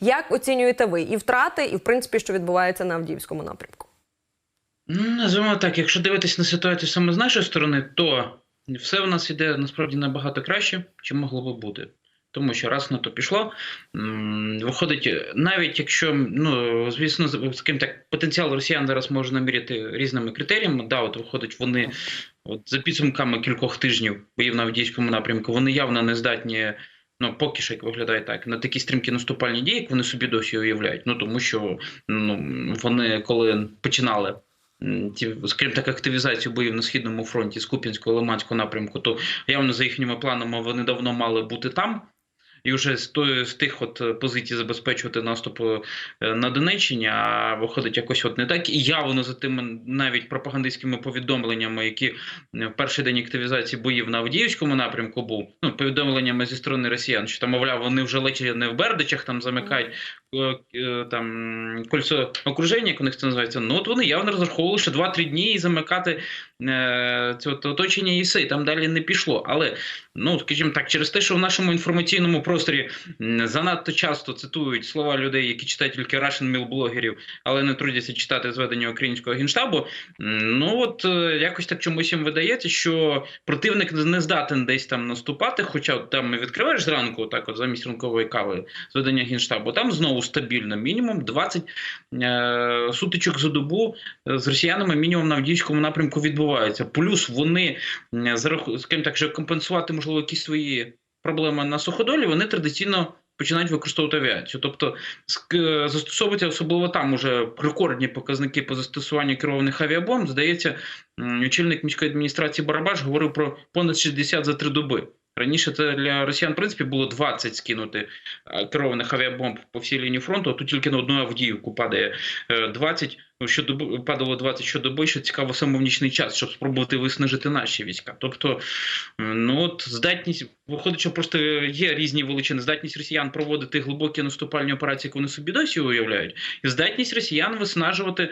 Як оцінюєте ви і втрати, і в принципі, що відбувається на Авдіївському напрямку? Ну, Називаємо так, якщо дивитись на ситуацію саме з нашої сторони, то все у нас іде насправді набагато краще, чим могло би бути. Тому що раз на то пішло, виходить, навіть якщо, ну звісно, з- скажімо так, потенціал росіян зараз можна міряти різними критеріями. Да, от виходить, вони от за підсумками кількох тижнів боїв на Авдіївському напрямку, вони явно не здатні. Ну, поки що як виглядає так, на такі стрімкі наступальні дії, як вони собі досі уявляють. Ну тому що ну вони коли починали ті, скрім так, активізацію боїв на східному фронті з Куп'янського Лиманського напрямку, то явно за їхніми планами вони давно мали бути там. І вже з з тих от е, позицій забезпечувати наступ е, на Донеччині, а виходить якось от не так. І явно за тими навіть пропагандистськими повідомленнями, які е, в перший день активізації боїв на Авдіївському напрямку був, ну повідомленнями зі сторони росіян, що там, мовляв, вони вже лечі не в Бердичах, там замикають там кольцо окруження, як у них це називається. Ну от вони явно розраховували, що 2-3 дні і замикати це от оточення ІСИ. Там далі не пішло. Але ну скажімо так, через те, що в нашому інформаційному просторі занадто часто цитують слова людей, які читають тільки Russian Mill блогерів, але не трудяться читати зведення українського генштабу. Ну от е, якось так чомусь їм видається, що противник не здатен десь там наступати. Хоча от там відкриваєш зранку, так от замість ранкової кави зведення генштабу, там знову стабільно, мінімум 20 е, сутичок за добу е, з росіянами мінімум на Авдіївському напрямку відбувається. Плюс вони скажімо так, щоб компенсувати можливо якісь свої проблеми на суходолі, вони традиційно. Починають використовувати авіацію, тобто ск- застосовуються особливо там уже рекордні показники по застосуванню керованих авіабомб. Здається, очільник міської адміністрації Барабаш говорив про понад 60 за три доби. Раніше це для росіян, в принципі, було 20 скинути е, керованих авіабомб по всій лінії фронту, а тут тільки на одну Авдіївку падає е, 20, щодоби, падало 20 щодоби, що цікаво саме в нічний час, щоб спробувати виснажити наші війська. Тобто, ну от здатність, виходить, що просто є різні величини. Здатність росіян проводити глибокі наступальні операції, які вони собі досі уявляють, і здатність росіян виснажувати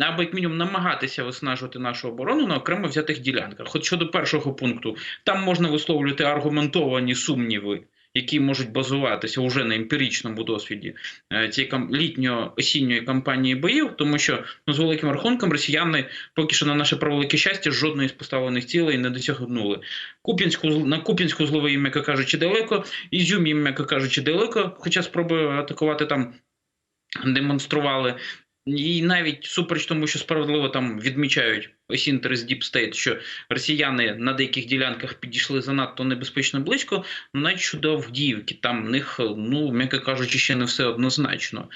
або як мінімум намагатися виснажувати нашу оборону на окремо взятих ділянках. Хоч щодо першого пункту, там можна висловлювати аргументовані сумніви. Які можуть базуватися уже на емпіричному досвіді е, цієї літньо-осінньої кампанії боїв, тому що ну, з великим рахунком росіяни поки що на наше превелике щастя жодної з поставлених цілей не досягнули. Куп'янську на Куп'янську зловив їм, м'яко кажучи, далеко, Ізюм м'яко кажучи, далеко, хоча спроби атакувати там демонстрували. І навіть супереч тому, що справедливо там відмічають ось з Deep State, що росіяни на деяких ділянках підійшли занадто небезпечно близько, навіть щодо Авдіївки, там в них, ну м'яко кажучи, ще не все однозначно.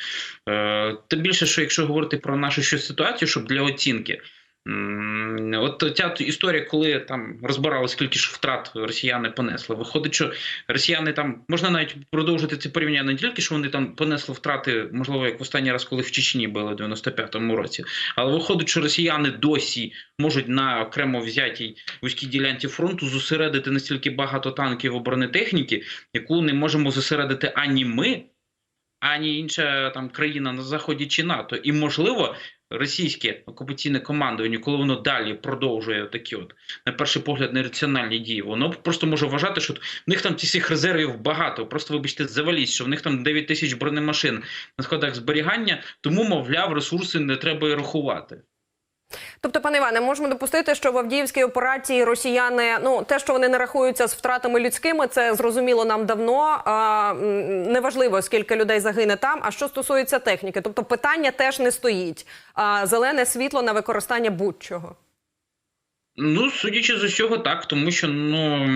Е, Тим більше, що якщо говорити про нашу ще ситуацію, щоб для оцінки. От ця історія, коли там розбирали, скільки ж втрат росіяни понесли. Виходить, що росіяни там можна навіть продовжити це порівняння не тільки, що вони там понесли втрати, можливо, як в останній раз, коли в Чечні були в 95-му році, але виходить, що росіяни досі можуть на окремо взятій вузькій ділянці фронту зосередити настільки багато танків і бронетехніки, яку не можемо зосередити ані ми, ані інша там країна на заході чи НАТО. І можливо. Російське окупаційне командування, коли воно далі продовжує такі, от на перший погляд, нераціональні дії, воно просто може вважати, що в них там цих резервів багато. Просто вибачте, заваліть, що в них там 9 тисяч бронемашин на складах зберігання, тому, мовляв, ресурси не треба і рахувати. Тобто, пане Іване, можемо допустити, що в Авдіївській операції росіяни, ну те, що вони не рахуються з втратами людськими, це зрозуміло нам давно. А, неважливо, скільки людей загине там. А що стосується техніки, тобто питання теж не стоїть. А, зелене світло на використання будь-чого. Ну, судячи з усього, так, тому що ну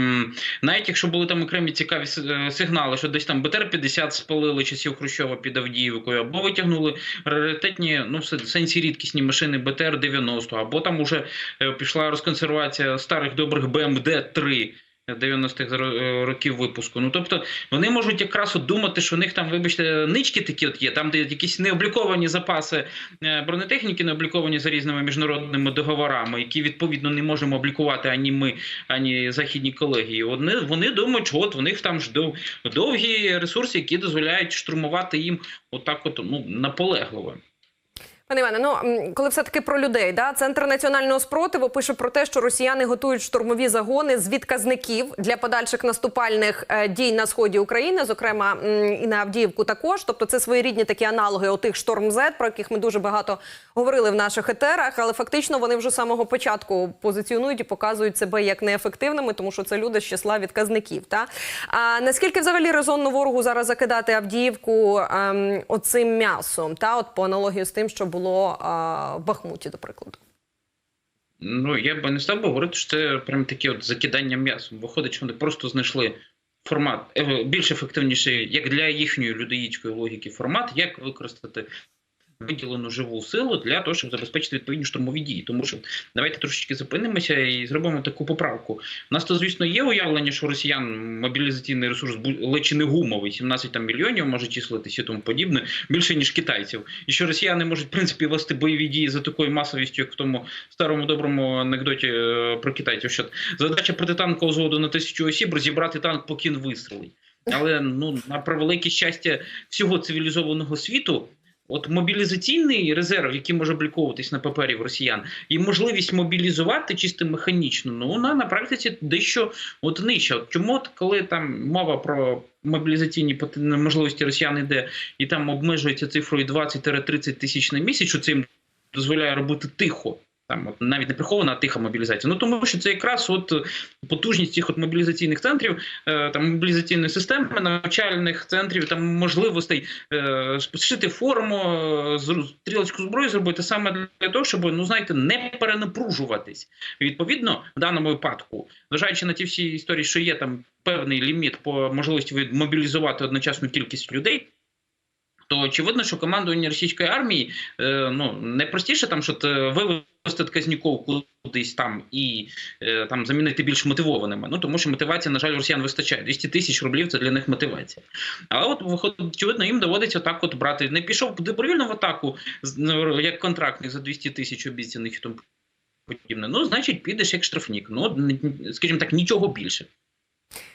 навіть якщо були там окремі цікаві е, сигнали, що десь там БТР-50 спалили часів Хрущова під Авдіївкою, або витягнули раритетні, ну в сенсі рідкісні машини БТР-90, або там уже е, пішла розконсервація старих добрих БМД-3. 90-х е, років випуску. Ну тобто вони можуть якраз от думати, що у них там, вибачте, нички такі от є, там де якісь необліковані запаси е, бронетехніки, не обліковані за різними міжнародними договорами, які відповідно не можемо облікувати ані ми, ані західні колеги. Вони, вони думають, що от в них там ж довгі ресурси, які дозволяють штурмувати їм отак, от ну наполегливо. Пане Іване, ну коли все таки про людей, да центр національного спротиву пише про те, що росіяни готують штурмові загони з відказників для подальших наступальних е, дій на сході України, зокрема і на Авдіївку. Також, тобто, це своєрідні такі аналоги отих шторм Z, про яких ми дуже багато говорили в наших етерах. Але фактично вони вже з самого початку позиціонують і показують себе як неефективними, тому що це люди з числа відказників. Та а наскільки взагалі резонно ворогу зараз закидати Авдіївку ем, оцим м'ясом, та от по аналогію з тим, що було а, в Бахмуті, до прикладу. Ну, я би не став би говорити, що це прям таке от закидання м'ясом. Виходить, що вони просто знайшли формат е, більш ефективніший, як для їхньої людоїдської логіки, формат, як використати виділену живу силу для того, щоб забезпечити відповідні штурмові дії. Тому що давайте трошечки зупинимося і зробимо таку поправку. У нас то, звісно, є уявлення, що росіян мобілізаційний ресурс чи не гумовий, 17 там мільйонів може числитися і тому подібне, більше ніж китайців. І що росіяни можуть в принципі вести бойові дії за такою масовістю, як в тому старому доброму анекдоті е, про китайців. Що задача протитанкового взводу на тисячу осіб розібрати танк, поки він вистрелить. Але ну на превелике щастя всього цивілізованого світу. От мобілізаційний резерв, який може обліковуватись на папері в росіян, і можливість мобілізувати чисто механічно, ну вона на практиці дещо от нижча. От чому, от, коли там мова про мобілізаційні можливості росіян йде, і там обмежується цифрою 20-30 тисяч на місяць, що це їм дозволяє робити тихо. Там от навіть не прихована, а тиха мобілізація. Ну тому що це якраз от потужність цих от мобілізаційних центрів, е, там мобілізаційної системи, навчальних центрів, там можливостей е, зшити форму, е, стрілецьку зброю зробити саме для того, щоб ну знаєте, не перенапружуватись. Відповідно, в даному випадку, зважаючи на ті всі історії, що є там певний ліміт по можливості мобілізувати одночасну кількість людей. То очевидно, що командування російської армії е, ну не простіше там, що е, вивести тказніков кудись там і е, там замінити більш мотивованими. Ну тому що мотивація, на жаль, росіян вистачає. 200 тисяч рублів це для них мотивація. Але от виходить, очевидно, їм доводиться так от брати. Не пішов добровільно в атаку, ну, як контрактник за 200 тисяч обіцяних і тому подібне. Ну, значить, підеш як штрафнік. Ну, скажімо так, нічого більше.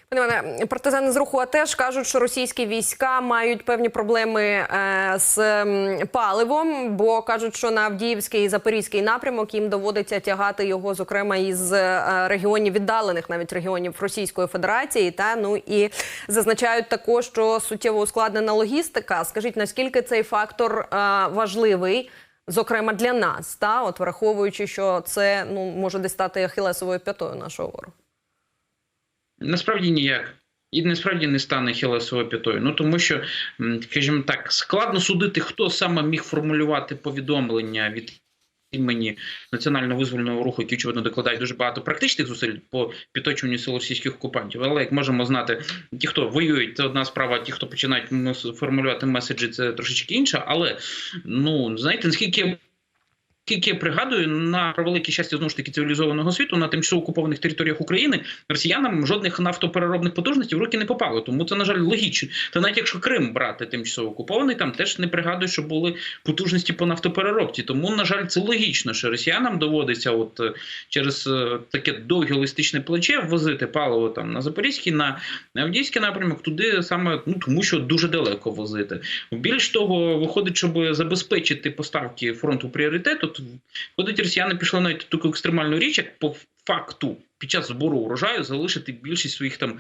Пане Іване, партизани з руху АТЕШ кажуть, що російські війська мають певні проблеми е, з паливом, бо кажуть, що на Авдіївський і Запорізький напрямок їм доводиться тягати його, зокрема із е, регіонів віддалених, навіть регіонів Російської Федерації. Та ну і зазначають також, що суттєво ускладнена логістика. Скажіть, наскільки цей фактор е, важливий? Зокрема для нас, та от враховуючи, що це ну може десь стати ахілесовою п'ятою нашого ворога. Насправді ніяк. І насправді не стане хілесовою п'ятою. Ну тому що, скажімо так, складно судити, хто саме міг формулювати повідомлення від імені національно визвольного руху, які очевидно докладають дуже багато практичних зусиль по підточуванню сил російських окупантів. Але як можемо знати, ті, хто воюють, це одна справа, ті, хто починають формулювати меседжі, це трошечки інша. Але ну знаєте, наскільки я Скільки я пригадую, на превелике щастя знову ж таки цивілізованого світу на тимчасово окупованих територіях України росіянам жодних нафтопереробних потужностей в руки не попало. Тому це, на жаль, логічно. Та навіть якщо Крим брати тимчасово окупований, там теж не пригадую, що були потужності по нафтопереробці. Тому, на жаль, це логічно, що росіянам доводиться, от е, через е, таке довге логістичне плече возити паливо там на Запорізький, на Авдіївський напрямок, туди саме ну тому, що дуже далеко возити. Більш того, виходить, щоб забезпечити поставки фронту пріоритету, то виходить, росіяни пішли навіть таку екстремальну річ, як по факту під час збору урожаю залишити більшість своїх там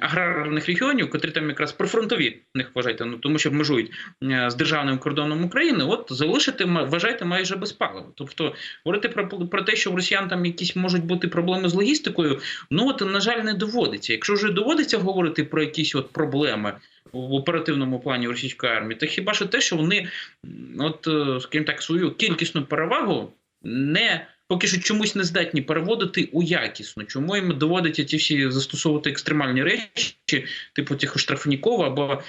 аграрних регіонів, котрі там якраз прифронтові них вважайте, ну тому що межують з державним кордоном України, от залишити вважайте майже без палива. Тобто говорити про, про те, що в росіян там якісь можуть бути проблеми з логістикою, ну от на жаль, не доводиться. Якщо вже доводиться говорити про якісь от проблеми в оперативному плані російської армії, то хіба що те, що вони, от е, скажімо так, свою кількісну перевагу не поки що чомусь не здатні переводити у якісну. Чому їм доводиться ті всі застосовувати екстремальні речі, типу тих штрафніков, або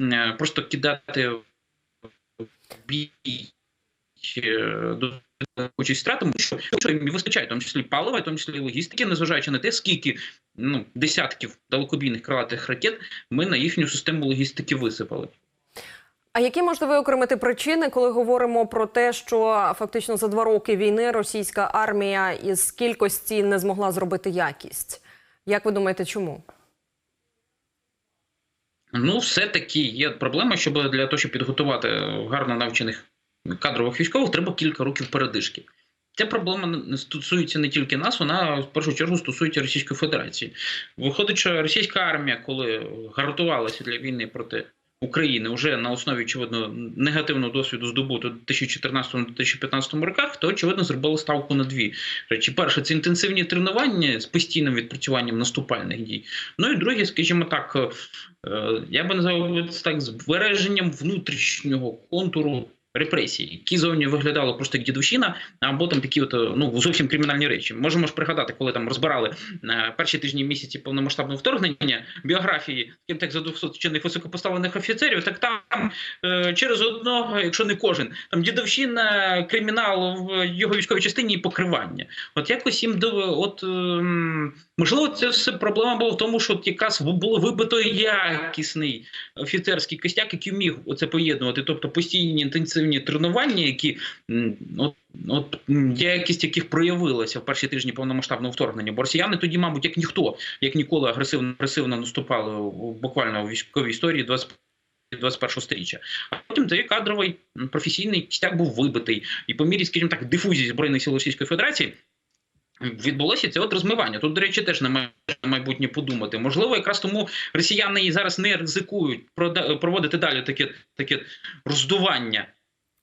е, просто кидати в бій участь стратами, що, що їм вистачає, в тому числі палива, в тому числі логістики, незважаючи на те, скільки ну, десятків далекобійних крилатих ракет ми на їхню систему логістики висипали. А які можете виокремити причини, коли говоримо про те, що фактично за два роки війни російська армія із кількості не змогла зробити якість? Як ви думаєте, чому? Ну, все-таки є проблема, щоб для того, щоб підготувати гарно навчених кадрових військових треба кілька років передишки. Ця проблема не стосується не тільки нас, вона в першу чергу стосується Російської Федерації. Виходить, що російська армія, коли гартувалася для війни проти України вже на основі очевидно негативного досвіду здобуту у 2014-2015 роках, то очевидно зробили ставку на дві речі. Перше, це інтенсивні тренування з постійним відпрацюванням наступальних дій. Ну і друге, скажімо так, е, я би назвав це так збереженням внутрішнього контуру. Репресії, які зовні виглядали просто як дідовщина, або там такі, от ну зовсім кримінальні речі. Можемо ж пригадати, коли там розбирали е, перші тижні місяці повномасштабного вторгнення біографії, скажімо так, за 200 чинних високопоставлених офіцерів. Так там е, через одного, якщо не кожен, там дідовщина, кримінал в його військовій частині і покривання. От якось їм до от можливо, це все проблема була в тому, що якраз було вибито якісний офіцерський костяк, який міг це поєднувати, тобто постійні інтенсивні тренування, які от, от якість яких проявилася в перші тижні повномасштабного вторгнення. Бо росіяни тоді, мабуть, як ніхто, як ніколи агресивно агресивно наступали буквально у військовій історії 20 21 сторіччя. А потім цей кадровий професійний кістяк був вибитий. І по мірі, скажімо так, дифузії Збройних сил Російської Федерації відбулося це от розмивання. Тут, до речі, теж на май- майбутнє подумати. Можливо, якраз тому росіяни і зараз не ризикують проводити далі таке, таке роздування.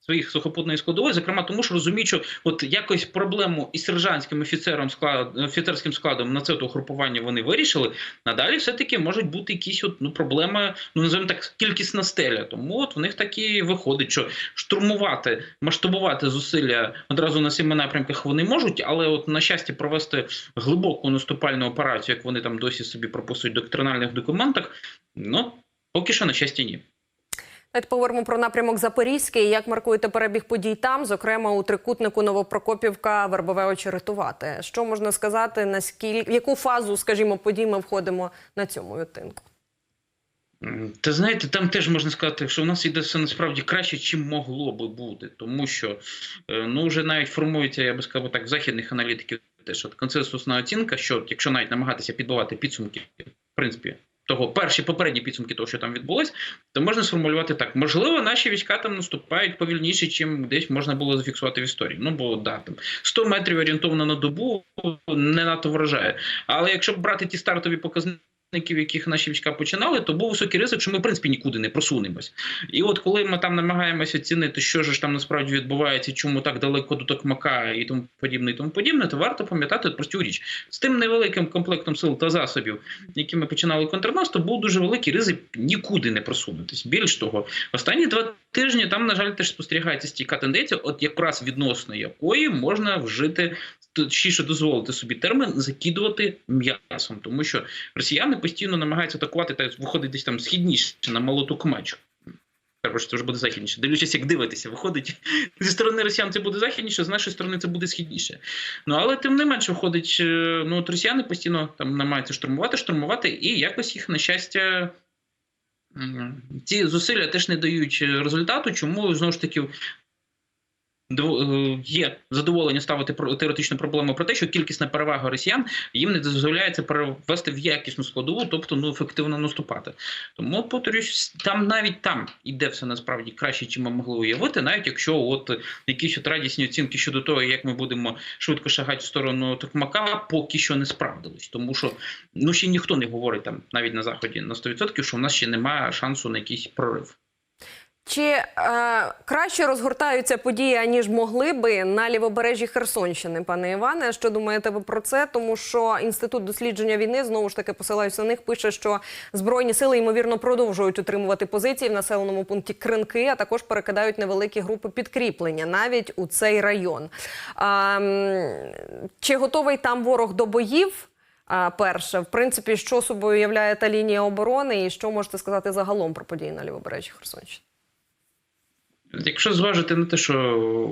Своїх сухопутної складової, зокрема, тому що розуміють, що от якось проблему із сержантським офіцером склад, офіцерським складом на це то групування вони вирішили. Надалі все-таки можуть бути якісь от, ну, проблеми, ну називаємо так, кількісна стеля. Тому от в них таки виходить, що штурмувати, масштабувати зусилля одразу на семи напрямках вони можуть, але от на щастя провести глибоку наступальну операцію, як вони там досі собі прописують в доктринальних документах. Ну поки що на щастя, ні. Давайте поговоримо про напрямок Запорізький. Як маркуєте перебіг подій там, зокрема у трикутнику Новопрокопівка, Вербове Очеретувати? Що можна сказати, наскільки в яку фазу, скажімо, подій ми входимо на цьому відтинку? Та знаєте, там теж можна сказати, що в нас іде все насправді краще, чим могло би бути, тому що е, ну вже навіть формується, я би сказав так, західних аналітиків от консенсусна оцінка, що якщо навіть намагатися підбивати підсумки, в принципі. Того перші попередні підсумки того, що там відбулось, то можна сформулювати так: можливо, наші війська там наступають повільніше, чим десь можна було зафіксувати в історії. Ну бо да, там 100 метрів орієнтовно на добу не надто вражає. Але якщо брати ті стартові показники, яких наші війська починали, то був високий ризик, що ми в принципі нікуди не просунемось. І от коли ми там намагаємося оцінити, що ж там насправді відбувається, чому так далеко до Токмака і тому подібне, і тому подібне, то варто пам'ятати от просту річ з тим невеликим комплектом сил та засобів, які ми починали контрнаступ, був дуже великий ризик нікуди не просунутись. Більш того, останні два тижні там, на жаль, теж спостерігається стійка тенденція, от якраз відносно якої можна вжити точніше дозволити собі термін закидувати м'ясом, тому що росіяни постійно намагаються атакувати та виходить десь там східніше на молоту кмачу. Також це вже буде західніше. Дивлячись, як дивитися, виходить зі сторони росіян це буде західніше, з нашої сторони це буде східніше. Ну але тим не менше, виходить, е, ну от росіяни постійно там намагаються штурмувати, штурмувати, і якось їх на щастя. Ці зусилля теж не дають е, результату, чому знову ж таки є задоволення ставити теоретичну проблему про те, що кількісна перевага росіян їм не дозволяється перевести в якісну складову, тобто ну ефективно наступати. Тому повторюсь, там навіть там іде все насправді краще, чим ми могли уявити, навіть якщо от якісь от радісні оцінки щодо того, як ми будемо швидко шагати в сторону Токмака, поки що не справдились, тому що ну ще ніхто не говорить там навіть на заході на 100%, що в нас ще немає шансу на якийсь прорив. Чи е, краще розгортаються події, аніж могли би на лівобережжі Херсонщини, пане Іване? Що думаєте ви про це? Тому що інститут дослідження війни знову ж таки посилаюся на них. Пише, що збройні сили ймовірно продовжують утримувати позиції в населеному пункті Кринки, а також перекидають невеликі групи підкріплення навіть у цей район. А, м, чи готовий там ворог до боїв? А, перше, в принципі, що собою являє та лінія оборони, і що можете сказати загалом про події на лівобережжі Херсонщини? Якщо зважити на те, що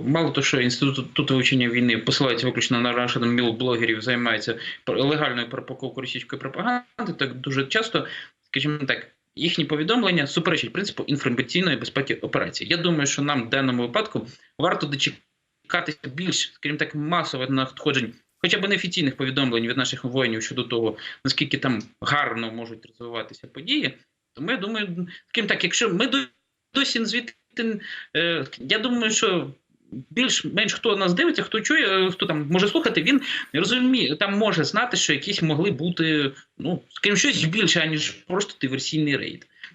мало того, що інститут тут вивчення війни посилається виключно на наших міл блогерів, займається легальною пропаковкою російської пропаганди, так дуже часто, скажімо так, їхні повідомлення суперечать принципу інформаційної безпеки операції. Я думаю, що нам в даному випадку варто дочекатися більш, скажімо так, масових надходжень. Хоча б неофіційних повідомлень від наших воїнів щодо того, наскільки там гарно можуть розвиватися події, тому я думаю, скажімо так, якщо ми до- досі звідти Ти, я думаю, що більш-менш хто нас дивиться, хто чує, е, хто там може слухати, він розуміє, там може знати, що якісь могли бути, ну, скажімо, щось більше, аніж просто диверсійний рейд.